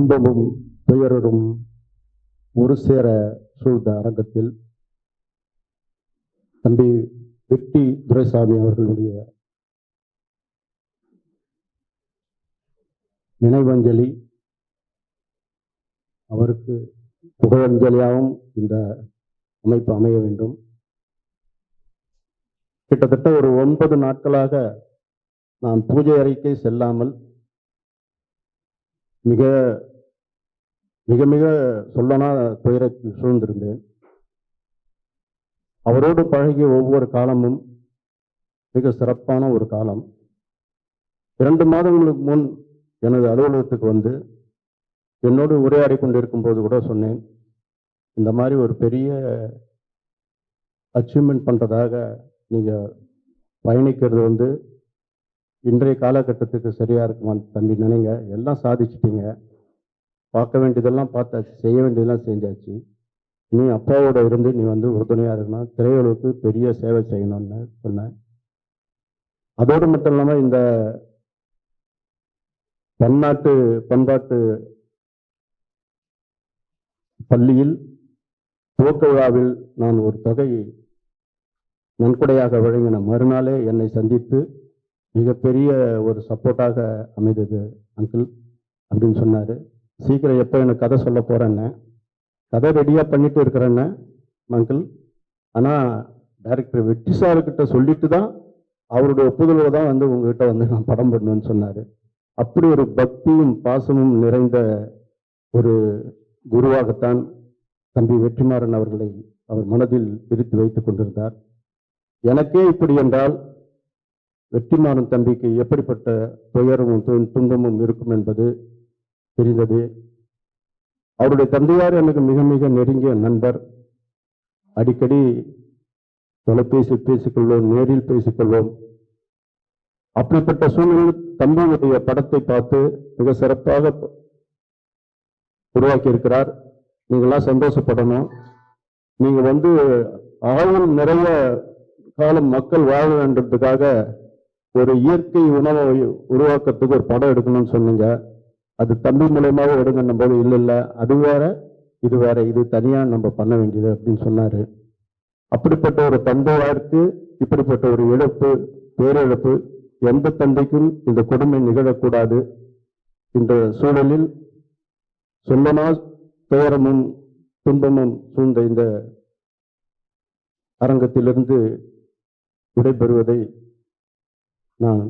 துன்பமும் துயரரும் ஒரு சேர சூழ்ந்த அரங்கத்தில் தம்பி வெட்டி துரைசாமி அவர்களுடைய நினைவஞ்சலி அவருக்கு புகழஞ்சலியாகவும் இந்த அமைப்பு அமைய வேண்டும். கிட்டத்தட்ட ஒரு ஒன்பது நாட்களாக நான் பூஜை அறைக்கே செல்லாமல் மிக மிக மிக சொல்லனா துயரத்தில் சூழ்ந்திருந்தேன். அவரோடு பழகிய ஒவ்வொரு காலமும் மிக சிறப்பான ஒரு காலம். இரண்டு மாதங்களுக்கு முன் எனது அலுவலகத்துக்கு வந்து என்னோடு உரையாடி கொண்டிருக்கும் போது கூட சொன்னேன் இந்த மாதிரி ஒரு பெரிய அச்சீவ்மெண்ட் பண்ணுறதாக நீங்கள் பயணிக்கிறது வந்து இன்றைய காலகட்டத்துக்கு சரியாக இருக்குமான்னு தம்பி நினைங்க. எல்லாம் சாதிச்சிட்டீங்க. பார்க்க வேண்டியதெல்லாம் பார்த்தாச்சு செய்ய வேண்டியதெல்லாம் செஞ்சாச்சு. நீ அப்பாவோட இருந்து நீ வந்து உறுதுணையாக இருக்கணும். திரையுலகுக்கு பெரிய சேவை செய்யணும்னு சொன்னேன் அதோடு மட்டும் இல்லாமல் இந்த பன்னாட்டு பண்பாட்டு பள்ளியில் துவக்க விழாவில் நான் ஒரு தொகையை நன்கொடையாக வழங்கின. மறுநாளே என்னை சந்தித்து மிகப்பெரிய ஒரு சப்போர்ட்டாக அமைந்தது அங்கிள் அப்படின்னு சொன்னார். சீக்கிரம் எப்போ எனக்கு கதை சொல்ல போகிறேன்னு கதை ரெடியாக பண்ணிட்டு இருக்கிறேன்னு மங்கிள் ஆனால் டைரக்டர் வெற்றி சாருக்கிட்ட சொல்லிட்டு தான் அவருடைய ஒப்புதலோடு தான் வந்து உங்ககிட்ட வந்து நான் படம் பண்ணுவேன்னு சொன்னார். அப்படி ஒரு பக்தியும் பாசமும் நிறைந்த ஒரு குருவாகத்தான் தம்பி வெற்றிமாறன் அவர்களை அவர் மனதில் பிரித்து வைத்து கொண்டிருந்தார். எனக்கே இப்படி என்றால் வெற்றிமாறன் தம்பிக்கு எப்படிப்பட்ட துயரமும் துன்பமும் இருக்கும் என்பது தெரிந்தது. அவருடைய தந்தையார் எனக்கு மிக மிக நெருங்கிய நண்பர். அடிக்கடி தொலைபேசி பேசிக்கொள்வோம் நேரில் பேசிக்கொள்வோம். அப்படிப்பட்ட சூழ்நிலையில் தம்பியுடைய படத்தை பார்த்து மிக சிறப்பாக உருவாக்கி இருக்கிறார் நீங்களாம் சந்தோஷப்படணும். நீங்க வந்து ஆழம் நிறைய காலம் மக்கள் வாழ வேண்டதுக்காக ஒரு இயற்கை உணவை உருவாக்குறதுக்கு ஒரு படம் எடுக்கணும்னு சொன்னீங்க. அது தம்பி மூலயமாவே எடுங்கன்னும் போது இல்லை இல்லை அது வேற இது வேற இது தனியாக நம்ம பண்ண வேண்டியது அப்படின்னு சொன்னார். அப்படிப்பட்ட ஒரு தந்தையாருக்கு இப்படிப்பட்ட ஒரு இழப்பு பேரிழப்பு எந்த தந்தைக்கும் இந்த கொடுமை நிகழக்கூடாது இந்த சூழலில் சொல்லனா துயரமும் துன்பமும் சூழ்ந்த இந்த அரங்கத்திலிருந்து விடைபெறுவதை நான்